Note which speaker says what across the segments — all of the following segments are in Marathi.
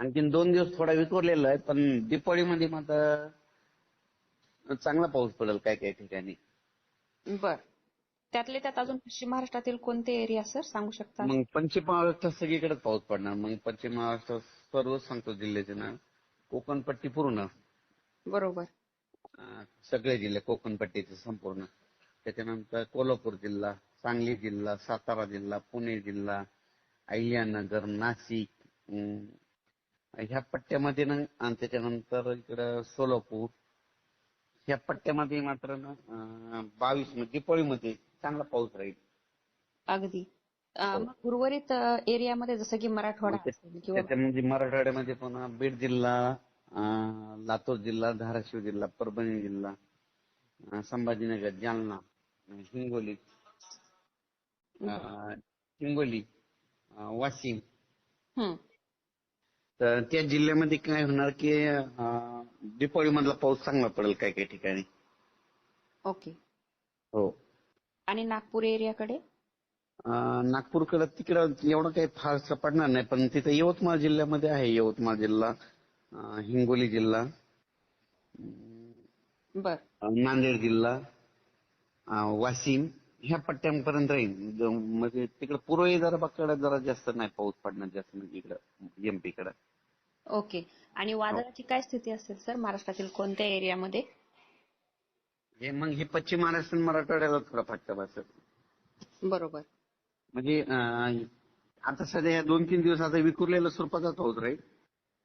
Speaker 1: आणखीन दोन दिवस थोडा विखुरलेला आहे पण दिपावळीमध्ये मात्र चांगला पाऊस पडेल काय काय ठिकाणी.
Speaker 2: बर. त्यातले त्यात अजून पश्चिम महाराष्ट्रातील कोणते एरिया सर सांगू शकता?
Speaker 1: मग पश्चिम महाराष्ट्रात सगळीकडेच पाऊस पडणार. मग पश्चिम महाराष्ट्रात सर्वच सांगतो जिल्ह्याचे नाव. कोकणपट्टी पूर्ण.
Speaker 2: बरोबर.
Speaker 1: सगळे जिल्हे कोकणपट्टीचे संपूर्ण. त्याच्यानंतर कोल्हापूर जिल्हा सांगली जिल्हा सातारा जिल्हा पुणे जिल्हा अहिल्यानगर नाशिक ह्या पट्ट्यामध्ये ना आणि त्याच्यानंतर इकडं सोलापूर ह्या पट्ट्यामध्ये मात्र ना बावीस दीपावळीमध्ये चांगला पाऊस राहील.
Speaker 2: अगदी. अं, मग उर्वरित एरियामध्ये जसं की मराठवाडा असेल किंवा
Speaker 1: त्याच्यामध्ये मराठवाड्यामध्ये पुन्हा बीड जिल्हा अं, लातूर जिल्हा धाराशिव जिल्हा परभणी जिल्हा अं, संभाजीनगर जालना अं, हिंगोली अं, हिंगोली अं, वाशिम.
Speaker 2: हं,
Speaker 1: तर त्या जिल्ह्यामध्ये काय होणार की दीपावली मधला पाऊस चांगला पडेल काही काही ठिकाणी?
Speaker 2: ओके.
Speaker 1: हो.
Speaker 2: आणि नागपूर एरियाकडे?
Speaker 1: नागपूरकडे तिकडं एवढं काही फारसं पडणार नाही पण तिथे यवतमाळ जिल्ह्यामध्ये आहे यवतमाळ जिल्हा अं, हिंगोली जिल्हा
Speaker 2: बर.
Speaker 1: नांदेड जिल्हा अं, वाशिम ह्या पट्ट्यांपर्यंत राहील म्हणजे तिकडे पूर्व विदर्भाकडे जरा जास्त नाही पाऊस पडणार जास्त म्हणजे इकडं एमपी कडे.
Speaker 2: ओके. आणि वादळाची काय स्थिती असेल सर महाराष्ट्रातील कोणत्या एरियामध्ये?
Speaker 1: हे मग हे पश्चिम महाराष्ट्र आणि मराठवाड्याला थोडा फटका बसेल
Speaker 2: बरोबर.
Speaker 1: म्हणजे अं, आता सध्या या दोन तीन दिवस आता विखुरलेलं स्वरूपाचा पाऊस राहील.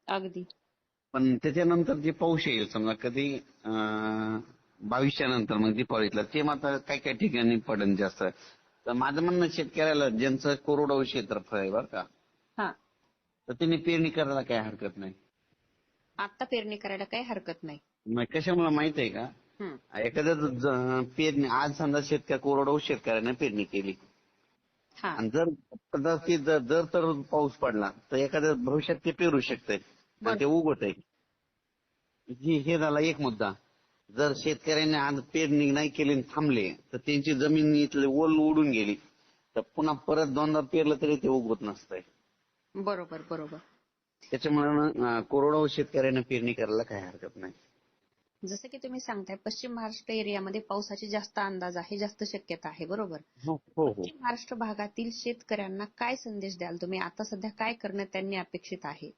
Speaker 2: अगदी.
Speaker 1: पण त्याच्यानंतर जे पाऊस येईल समजा कधी अं, बावीसच्या नंतर मग दीपावलीतला. ते मात्र काही काही ठिकाणी पडेल जास्त. तर माझं म्हणणं शेतकऱ्याला ज्यांचं कोरडवाहू क्षेत्रफळ आहे बरं का
Speaker 2: हा.
Speaker 1: तर त्यांनी पेरणी करायला काही हरकत नाही.
Speaker 2: आता पेरणी करायला काही हरकत नाही.
Speaker 1: मग कशामुळे माहीत आहे का?
Speaker 2: हं,
Speaker 1: एखाद्या पेरणी आज समजा शेतकरी कोरडवाहू शेतकऱ्याने पेरणी केली.
Speaker 2: हा.
Speaker 1: आणि जर कदाचित जर जर तर पाऊस पडला तर एखाद्या भविष्यात ते पेरू शकतंय. आणि ते उगवत आहे हे झाला एक मुद्दा. जर शेतकऱ्यांनी आज पेरणी नाही केली आणि थांबले तर त्यांची जमीन इथले ओल उडून गेली. तर पुन्हा परत दोनदा पेरलं तरी ते उगवत नसतंय.
Speaker 2: बरोबर बरोबर.
Speaker 1: त्याच्यामुळे कोरडवाहू शेतकऱ्यांना पेरणी करायला काही हरकत नाही.
Speaker 2: जसं की तुम्ही सांगताय पश्चिम महाराष्ट्र एरियामध्ये पावसाची जास्त अंदाज आहे जास्त शक्यता आहे बरोबर?
Speaker 1: हो हो हो.
Speaker 2: पश्चिम महाराष्ट्र भागातील शेतकऱ्यांना काय संदेश द्याल तुम्ही? आता सध्या काय करणं त्यांनी अपेक्षित आहे?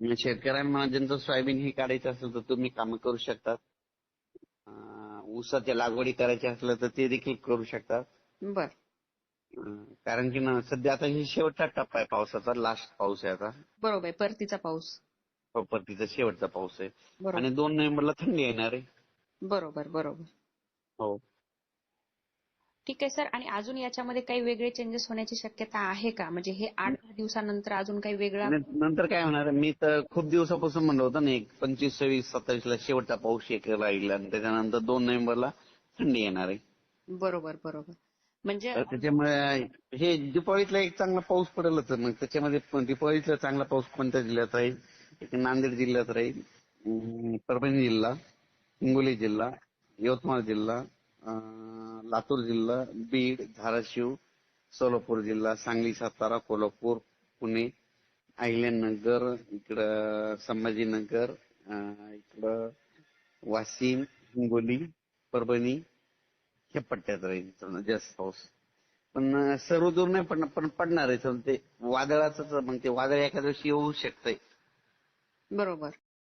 Speaker 1: शेतकऱ्यांना ज्यांचं सोयाबीन हे काढायचं असेल तर तुम्ही कामं करू शकतात. ऊसाच्या लागवडी करायची असलं तर ते देखील करू शकतात.
Speaker 2: बर.
Speaker 1: अं, कारण की ना सध्या आता हे शेवटचा टप्पा आहे पावसाचा लास्ट पाऊस आहे आता.
Speaker 2: बरोबर आहे परतीचा पाऊस.
Speaker 1: परतीचा शेवटचा पाऊस आहे.
Speaker 2: बरोबर.
Speaker 1: आणि दोन नोव्हेंबरला थंडी येणार आहे.
Speaker 2: बरोबर बरोबर.
Speaker 1: हो.
Speaker 2: ठीक आहे सर. आणि अजून याच्यामध्ये काही वेगळे चेंजेस होण्याची शक्यता आहे का? म्हणजे हे आठ दहा दिवसानंतर अजून काही वेगळा
Speaker 1: नंतर काय होणार? मी तर खूप दिवसापासून म्हणलं होतं ना एक पंचवीस सव्वीस सत्तावीस ला शेवटचा पाऊस एक राहील आणि त्याच्यानंतर दोन नोव्हेंबरला थंडी येणार आहे.
Speaker 2: बरोबर बरोबर. म्हणजे
Speaker 1: त्याच्यामुळे हे दिपावळीतला एक चांगला पाऊस पडेलच मग त्याच्यामध्ये पण दिपावळीतला चांगला पाऊस कोणत्या जिल्ह्यात राहील? नांदेड जिल्ह्यात राहील परभणी जिल्हा हिंगोली जिल्हा यवतमाळ जिल्हा लातूर जिल्हा बीड धाराशिव सोलापूर जिल्हा सांगली सातारा कोल्हापूर पुणे अहिल्यानगर इकडं संभाजीनगर अं, इकडं वाशिम हिंगोली परभणी ह्या पट्ट्यात राहील जास्त पाऊस. पण सर्व दूर नाही पडणार पण पडणार आहे ते वादळाचं मग ते वादळ एखाद्या दिवशी येऊ शकतंय.
Speaker 2: बरोबर.